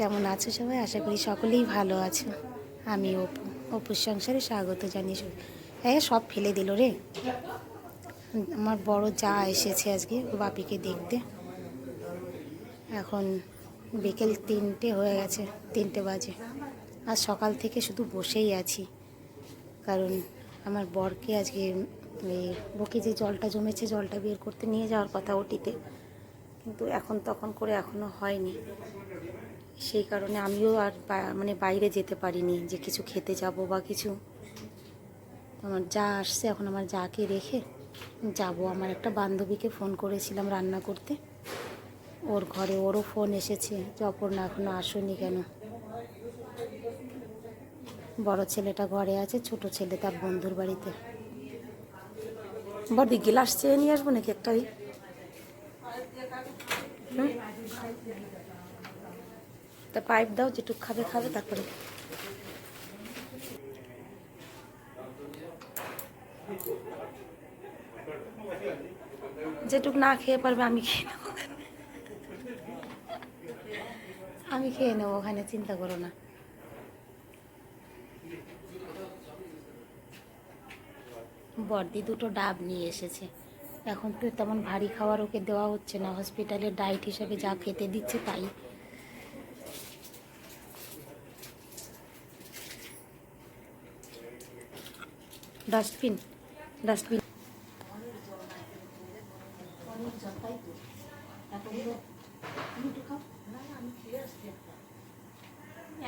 কেমন আছো সবাই? আশা করি সকলেই ভালো আছো। আমি অপু, অপুর সংসারে স্বাগত জানিয়ে হ্যাঁ সব ফেলে দিল রে। আমার বড় যা এসেছে আজকে বাপিকে দেখতে। এখন বিকেল তিনটে হয়ে গেছে, তিনটে বাজে। আর সকাল থেকে শুধু বসেই আছি। কারণ আমার বরকে আজকে বুকে যে জলটা জমেছে, জলটা বের করতে নিয়ে যাওয়ার কথা ওটিতে। কিন্তু এখন তখন করে এখনও হয়নি। সেই কারণে আমিও আর মানে বাইরে যেতে পারিনি যে কিছু খেতে যাব বা কিছু। আমার যা আসছে, এখন আমার যাকে রেখে যাব। আমার একটা বান্ধবীকে ফোন করেছিলাম রান্না করতে। ওর ঘরে ওরও ফোন এসেছে যে, অপর্ণা এখনও আসেনি কেন? বড় ছেলেটা ঘরে আছে, ছোট ছেলে তার বন্ধুর বাড়িতে। বড়দি গ্লাস চেয়ে নিয়ে আসব নাকি একটা ওই হুম? তা পাইপ দাও, যেটুক খাবে খাবে, তারপরে। যেটুক না খেয়ে পারবে, আমি খেয়ে নেব আমি খেয়ে নেব ওখানে, চিন্তা করো না। বর্দি দুটো ডাব নিয়ে এসেছে। এখন তো তেমন ভারী খাবার ওকে দেওয়া হচ্ছে না। হসপিটালের ডায়েট হিসাবে যা খেতে দিচ্ছে তাই। ডাস্টবিন ডাস্টবিন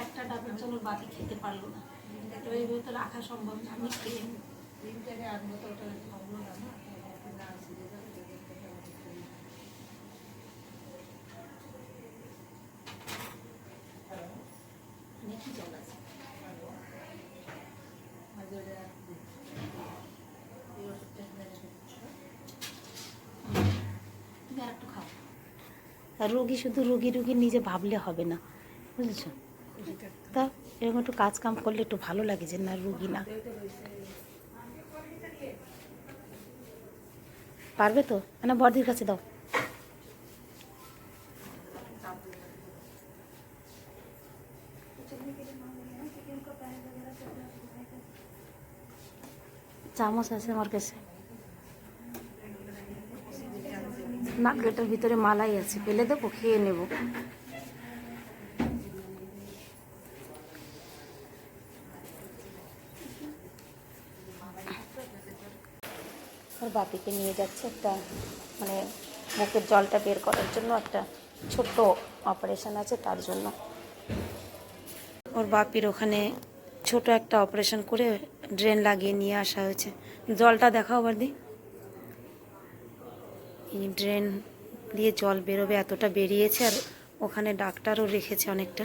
একটা ডাবের জন্য বাকি খেতে পারল না। এইভাবে তো রাখা সম্ভব না আমি খেয়ে নিই। অনেকই জল আছে তুমি আর একটু খাও আর রোগী শুধু রুগী রুগী নিজে ভাবলে হবে না, বুঝেছ? তা এরকম একটু কাজ কাম করলে একটু ভালো লাগে যে না, রুগী না। পারবে তো? মানে বর্দির কাছে দাও। চামচ আছে আমার কাছে। না এটার ভিতরে মালাই আছে ফেলে দেবো খেয়ে নেব। ওর বাপিকে নিয়ে যাচ্ছে একটা মানে মুখের জলটা বের করার জন্য একটা ছোট্ট অপারেশন আছে তার জন্য। ওর বাপির ওখানে ছোট একটা অপারেশন করে ড্রেন লাগিয়ে নিয়ে আসা হয়েছে। জলটা দেখাও বার্দি। এই ড্রেন দিয়ে জল বেরোবে এতটা বেরিয়েছে আর ওখানে ডাক্তারও রেখেছে অনেকটা।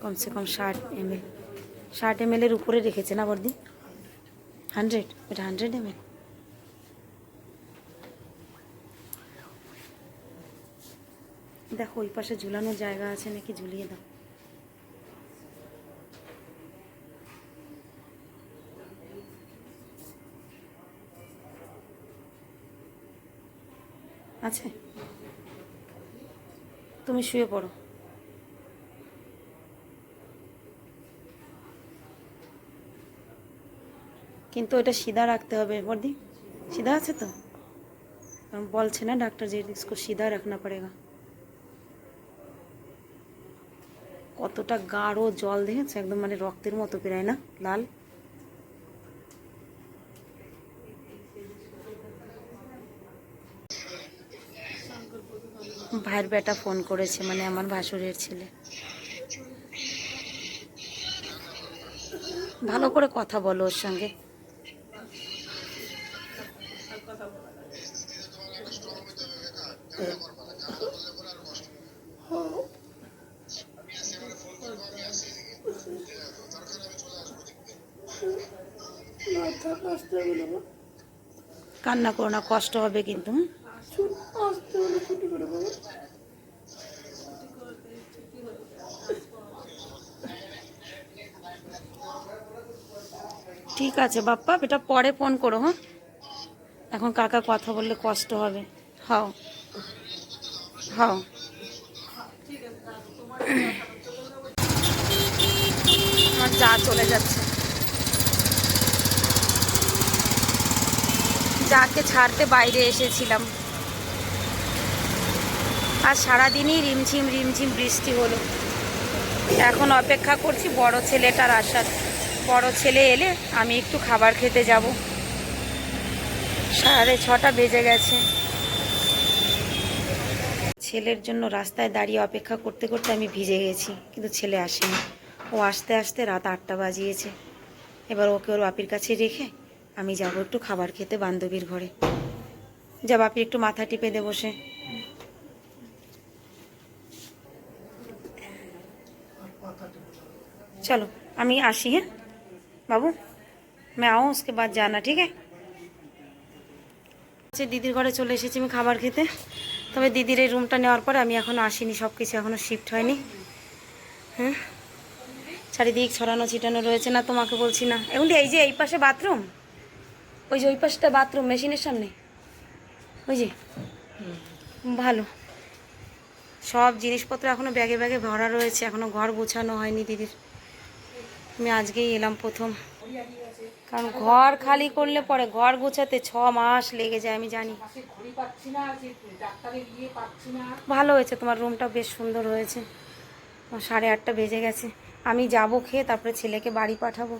কমসে কম ষাট এমএল। ষাট এমএলের উপরে রেখেছে না বর্দি? হান্ড্রেড ওটা হান্ড্রেড এমএল? দেখো ওই পাশে ঝুলানোর জায়গা আছে নাকি? ঝুলিয়ে দাও। আছে তুমি শুয়ে পড়ো কিন্তু এটা সিধা রাখতে হবে বর্দি সিধা আছে তো কারণ বলছে না ডাক্তার যে इसको सीधा रखना पड़ेगा কতটা গাঢ় জল দেখেছো একদম মানে রক্তের মতো প্রায় না লাল ভাইয়ের বেটা ফোন করেছে মানে আমার ভাসুরের ছেলে। ভালো করে কথা বলো ওর সঙ্গে। কান্না করো না, কষ্ট হবে কিন্তু ঠিক আছে বাপ্পা, এটা পরে ফোন করো হ্যাঁ? এখন কাকা কথা বললে কষ্ট হবে। হাও। হাও। যা চলে যাচ্ছে। যাকে ছাড়তে বাইরে এসেছিলাম। আর সারাদিনই রিমঝিম রিমঝিম বৃষ্টি হলো। এখন অপেক্ষা করছি বড় ছেলেটার আসার। বড় ছেলে এলে আমি একটু খাবার খেতে যাব। সাড়ে ছটা বেজে গেছে। ছেলের জন্য রাস্তায় দাঁড়িয়ে অপেক্ষা করতে করতে আমি ভিজে গেছি, কিন্তু ছেলে আসেনি। ও আসতে আসতে রাত আটটা বাজিয়েছে। এবার ওকে ওর বাপির কাছে রেখে আমি যাব একটু খাবার খেতে বান্ধবীর ঘরে। যা বাপি একটু মাথা টিপে দে বসে। चलो আমি আসি হ্যাঁ বাবু मैं आऊँ उसके बाद जाना ठीक है আচ্ছা দিদির ঘরে চলে এসেছি আমি খাবার খেতে তবে দিদির এই রুমটা নেওয়ার পরে আমি এখনও আসিনি সব কিছু এখনও শিফট হয়নি হ্যাঁ চারিদিক ছড়ানো ছিটানো রয়েছে না তোমাকে বলছি না এখন এই যে এই পাশে বাথরুম ওই যে ওই পাশটা বাথরুম মেশিনের সামনে ওই যে ভালো সব জিনিসপত্র এখনো ব্যাগে ব্যাগে ভরা রয়েছে এখনো ঘর গোছানো হয়নি দিদির আমি আজকেই এলাম প্রথম। কারণ ঘর খালি করলে পরে ঘর গোছাতে ছ মাস লেগে যায়, আমি জানি। ভালো হয়েছে, তোমার রুমটা বেশ সুন্দর হয়েছে। সাড়ে আটটা বেজে গেছে। আমি যাব খেয়ে, তারপরে ছেলেকে বাড়ি পাঠাবো।